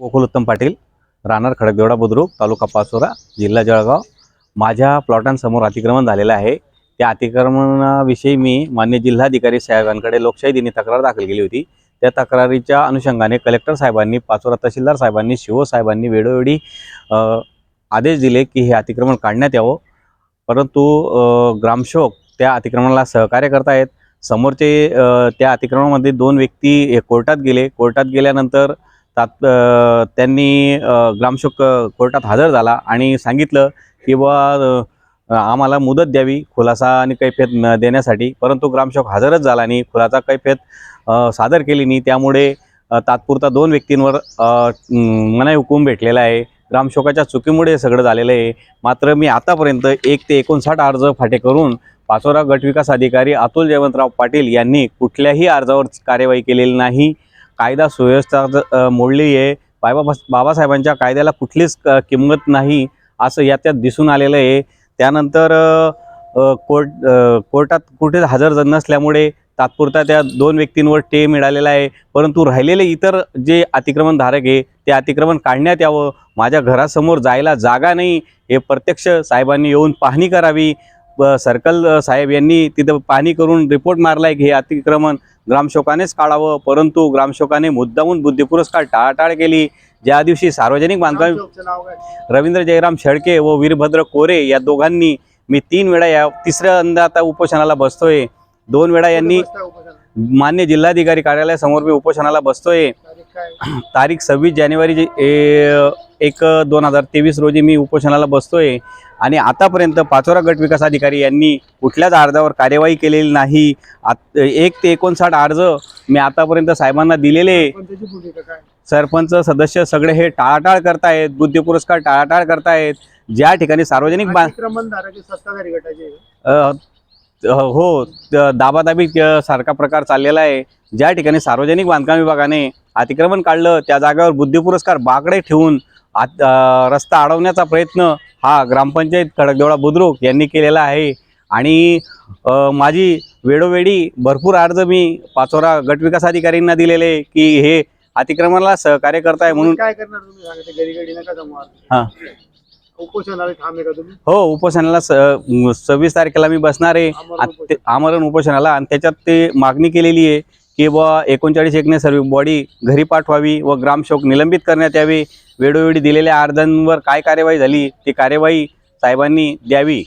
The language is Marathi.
गोकुल उत्तम पाटील राहणार खडकदेवडा बुद्रुक तालुका पाचोरा जिल्हा जळगाव. माझ्या प्लॉटांसमोर अतिक्रमण झालेलं आहे. त्या अतिक्रमणाविषयी मी मान्य जिल्हाधिकारी साहेबांकडे लोकशाही दिनी तक्रार दाखल केली होती. त्या तक्रारीच्या अनुषंगाने कलेक्टर साहेबांनी पाचोरा तहसीलदार साहेबांनी शिवो साहेबांनी वेळोवेळी आदेश दिले की हे अतिक्रमण काढण्यात यावं. परंतु ग्रामशोक ग्रामसेवक त्या अतिक्रमणाला सहकार्य करतायत. समोरचे त्या अतिक्रमणामध्ये दोन व्यक्ती कोर्टात गेले. कोर्टात गेल्यानंतर तात त्यांनी ग्रामशोक ग्रामसेवक कोर्टात हजर झाला आणि सांगितलं की बा आम्हाला मुदत द्यावी खुलासा आणि कैफियत न देण्यासाठी. परंतु ग्रामसेवक हजरच झाला नाही. खुलासा कैफियत सादर केली नाही. त्यामुळे तात्पुरता दोन व्यक्तींवर मनाई हुकूम भेटलेला आहे. ग्रामसेवकाच्या चुकीमुळे हे सगळं झालेलं आहे. मात्र मी आतापर्यंत एक ते एकोणसाठ अर्ज फाटे करून पाचोरा गटविकास अधिकारी अतुल जयवंतराव पाटील यांनी कुठल्याही अर्जावर कार्यवाही केलेली नाही. कायदा सुव्यवस्था मोडली आहे. बाबा बाबासाहेबांच्या कायद्याला कुठलीच क- किंमत नाही असं याच्यात दिसून आलेलं आहे. त्यानंतर कोर्ट कोर्टात कुठेच हजर नसल्यामुळे तात्पुरता त्या दोन व्यक्तींवर टे मिळालेला आहे. परंतु राहिलेले इतर जे अतिक्रमणधारक आहे ते अतिक्रमण काढण्यात यावं. माझ्या घरासमोर जायला जागा नाही. हे प्रत्यक्ष साहेबांनी येऊन पाहणी करावी. सर्कल साहेब यांनी तिथं पाहणी करून रिपोर्ट मारला आहे की हे अतिक्रमण ग्रामसेवकानेच काढावं. परंतु ग्रामसेवकाने मुद्दामून बुद्धी पुरस्कार टाळाटाळ केली. ज्या दिवशी सार्वजनिक बांधकाम रवींद्र जयराम शेळके व वीरभद्र कोरे या दोघांनी मी तीन वेळा या तिसऱ्यांदा आता उपोषणाला बसतोय. दोन वेळा यांनी? मान्य जिल्हाधिकारी कार्यालयासमोर मी उपोषणाला बसतोय. तारीख सव्वीस जानेवारी जे- ए- एक दोन हजार तेवीस रोजी मी उपोषणाला बसतोय. आणि आतापर्यंत पाचोरा गट विकास अधिकारी यांनी कुठल्याच अर्जावर कार्यवाही केलेली नाही. आत एक ते एकोणसाठ अर्ज मी आतापर्यंत साहेबांना दिलेले. सरपंच सदस्य सगळे हे टाळाटाळ करतायत बुद्धी पुरस्कार टाळाटाळ करतायत. ज्या ठिकाणी सार्वजनिक हे. हो दाबादाबी सारखा प्रकार चाललेला आहे. ज्या ठिकाणी सार्वजनिक बांधकाम विभागाने अतिक्रमण काढलं त्या जागेवर बुद्धी पुरस्कार बाकडे ठेवून आत रस्ता अडवण्याचा प्रयत्न हा ग्रामपंचायत खडकदेवळा बुद्रुक यांनी केलेला आहे. आणि माझी वेळोवेळी भरपूर अर्ज मी पाचोरा गटविकास अधिकाऱ्यांना दिलेले की हे अतिक्रमणाला सहकार्य करताय म्हणून काय करणार तुम्ही? हा. उपोषणाला हो सव्वीस तारखेला मी बसणार आहे. आमरण उपोषणाला आणि त्याच्यात ते मागणी केलेली आहे की बुवा एकोणचाळीस एकने सर्व बॉडी घरी पाठवावी व ग्रामसेवक निलंबित करण्यात यावे. वेळोवेळी दिलेल्या अर्जांवर काय कार्यवाही झाली ती कार्यवाही साहेबांनी द्यावी.